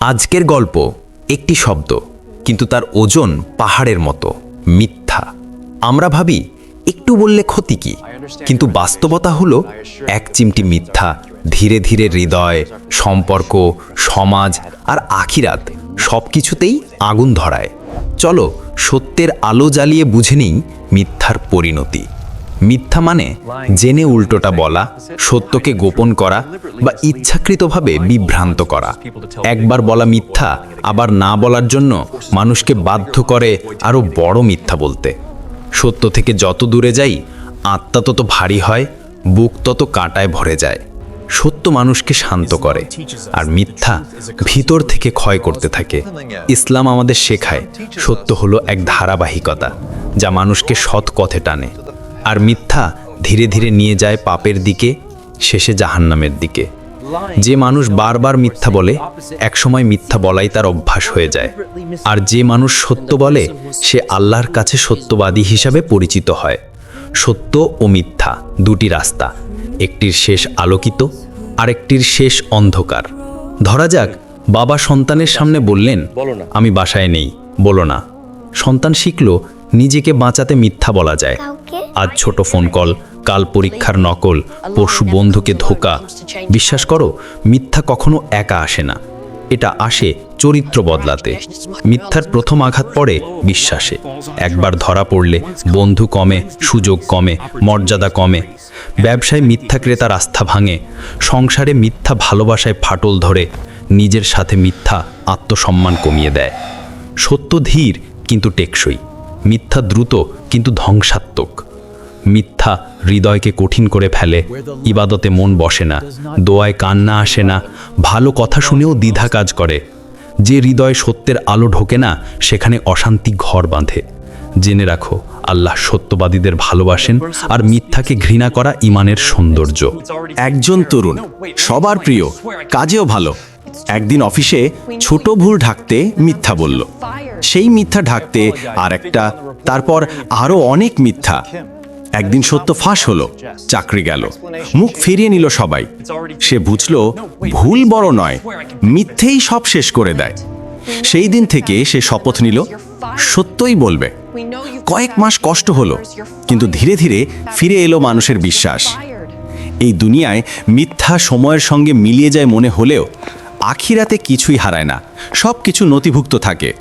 আজকের গল্প একটি শব্দ, কিন্তু তার ওজন পাহাড়ের মতো, মিথ্যা। আমরা ভাবি, একটু বললে ক্ষতি কি? কিন্তু বাস্তবতা হলো, এক চিমটি মিথ্যা, ধীরে ধীরে হৃদয়, সম্পর্ক, সমাজ আর আখিরাত সব কিছুতেই আগুন ধরায়। চলো, সত্যের আলো জ্বালিয়ে বুঝে নিই মিথ্যার পরিণতি। মিথ্যা মানে জেনে উল্টোটা বলা সত্যকে গোপন করা বা ইচ্ছাকৃতভাবে বিভ্রান্ত করা। একবার বলা মিথ্যা আবার না বলার জন্য মানুষকে বাধ্য করে আরও বড় মিথ্যা বলতে। সত্য থেকে যত দূরে যাই আত্মা তত ভারী হয় বুক তত কাঁটায় ভরে যায়। সত্য মানুষকে শান্ত করে আর মিথ্যা ভিতর থেকে ক্ষয় করতে থাকে। ইসলাম আমাদের শেখায় সত্য হলো এক ধারাবাহিকতা যা মানুষকে সৎ পথে টানে। আর মিথ্যা ধীরে ধীরে নিয়ে যায় পাপের দিকে শেষে জাহান্নামের দিকে। যে মানুষ বারবার মিথ্যা বলে একসময় মিথ্যা বলাই তার অভ্যাস হয়ে যায়। আর যে মানুষ সত্য বলে সে আল্লাহর কাছে সত্যবাদী হিসাবে পরিচিত হয়। সত্য ও মিথ্যা দুটি রাস্তা একটির শেষ আলোকিত আরেকটির শেষ অন্ধকার। ধরা যাক বাবা সন্তানের সামনে বললেন আমি বাসায় নেই বলো না। সন্তান শিখল নিজেকে বাঁচাতে মিথ্যা বলা যায়। আজ ছোট ফোন কল কাল পরীক্ষার নকল পরশু বন্ধুকে ধোকা। বিশ্বাস করো মিথ্যা কখনো একা আসে না। এটা আসে চরিত্র বদলাতে। মিথ্যার প্রথম আঘাত পড়ে বিশ্বাসে। একবার ধরা পড়লে বন্ধু কমে সুযোগ কমে মর্যাদা কমে। ব্যবসায় মিথ্যা ক্রেতার আস্থা ভাঙে। সংসারে মিথ্যা ভালোবাসায় ফাটল ধরে। নিজের সাথে মিথ্যা আত্মসম্মান কমিয়ে দেয়। সত্য ধীর কিন্তু টেকসই। মিথ্যা দ্রুত কিন্তু ধ্বংসাত্মক। মিথ্যা হৃদয়কে কঠিন করে ফেলে, ইবাদতে মন বসে না, দোয়ায় কান্না আসে না, ভালো কথা শুনেও দ্বিধা কাজ করে। যে হৃদয় সত্যের আলো ঢোকে না, সেখানে অশান্তি ঘর বাঁধে। জেনে রাখো, আল্লাহ সত্যবাদীদের ভালোবাসেন আর মিথ্যাকে ঘৃণা করা ইমানের সৌন্দর্য। একজন তরুণ, সবার প্রিয়, কাজেও ভালো। একদিন অফিসে ছোট ভুল ঢাকতে মিথ্যা বলল। সেই মিথ্যা ঢাকতে আর একটা, তারপর আরও অনেক মিথ্যা। একদিন সত্য ফাঁস হলো, চাকরি গেল। মুখ ফিরিয়ে নিল সবাই। সে বুঝল, ভুল বড় নয়, মিথ্যেই সব শেষ করে দেয়। সেই দিন থেকে সে শপথ নিল, সত্যই বলবে। কয়েক মাস কষ্ট হলো, কিন্তু ধীরে ধীরে ফিরে এলো মানুষের বিশ্বাস। এই দুনিয়ায় মিথ্যা সময়ের সঙ্গে মিলিয়ে যায় মনে হলেও আখিরাতে কিছুই হারায় না সব কিছু নথিভুক্ত থাকে।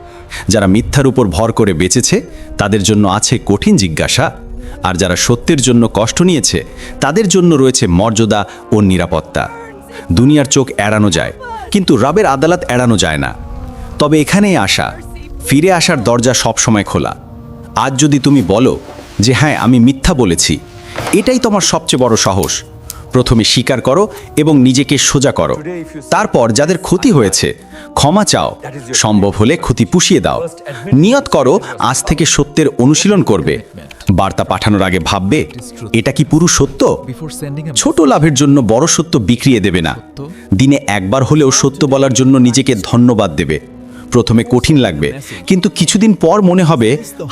যারা মিথ্যার উপর ভর করে বেঁচেছে, তাদের জন্য আছে কঠিন জিজ্ঞাসা। আর যারা সত্যের জন্য কষ্ট নিয়েছে, তাদের জন্য রয়েছে মর্যাদা ও নিরাপত্তা। দুনিয়ার চোখ এড়ানো যায়, কিন্তু রবের আদালত এড়ানো যায় না। তবে এখানেই আসা, ফিরে আসার দরজা সবসময় খোলা। আজ যদি তুমি বলো যে হ্যাঁ আমি মিথ্যা বলেছি, এটাই তোমার সবচেয়ে বড় সাহস। প্রথমে স্বীকার করো এবং নিজেকে সোজা করো। তারপর যাদের ক্ষতি হয়েছে, ক্ষমা চাও। সম্ভব হলে ক্ষতি পুষিয়ে দাও। নিয়ত করো, আজ থেকে সত্যের অনুশীলন করবে। বার্তা পাঠানোর আগে ভাববে, এটা কি পুরো সত্য? ছোট লাভের জন্য বড় সত্য বিক্রিয়ে দেবে না। দিনে একবার হলেও সত্য বলার জন্য নিজেকে ধন্যবাদ দেবে। প্রথমে কঠিন লাগবে, কিন্তু কিছুদিন পর মনে হবে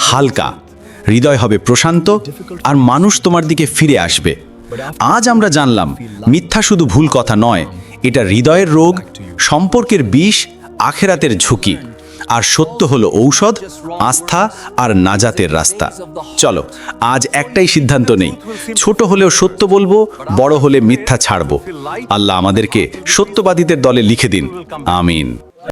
হালকা। হৃদয় হবে প্রশান্ত, আর মানুষ তোমার দিকে ফিরে আসবে। আজ আমরা জানলাম, মিথ্যা শুধু ভুল কথা নয়, এটা হৃদয়ের রোগ, সম্পর্কের বিষ, আখেরাতের ঝুঁকি। আর সত্য হলো ঔষধ, আস্থা আর নাজাতের রাস্তা। চলো, আজ একটাই সিদ্ধান্ত নেই, ছোট হলেও সত্য বলব, বড় হলে মিথ্যা ছাড়বো। আল্লাহ আমাদেরকে সত্যবাদীদের দলে লিখে দিন। আমিন।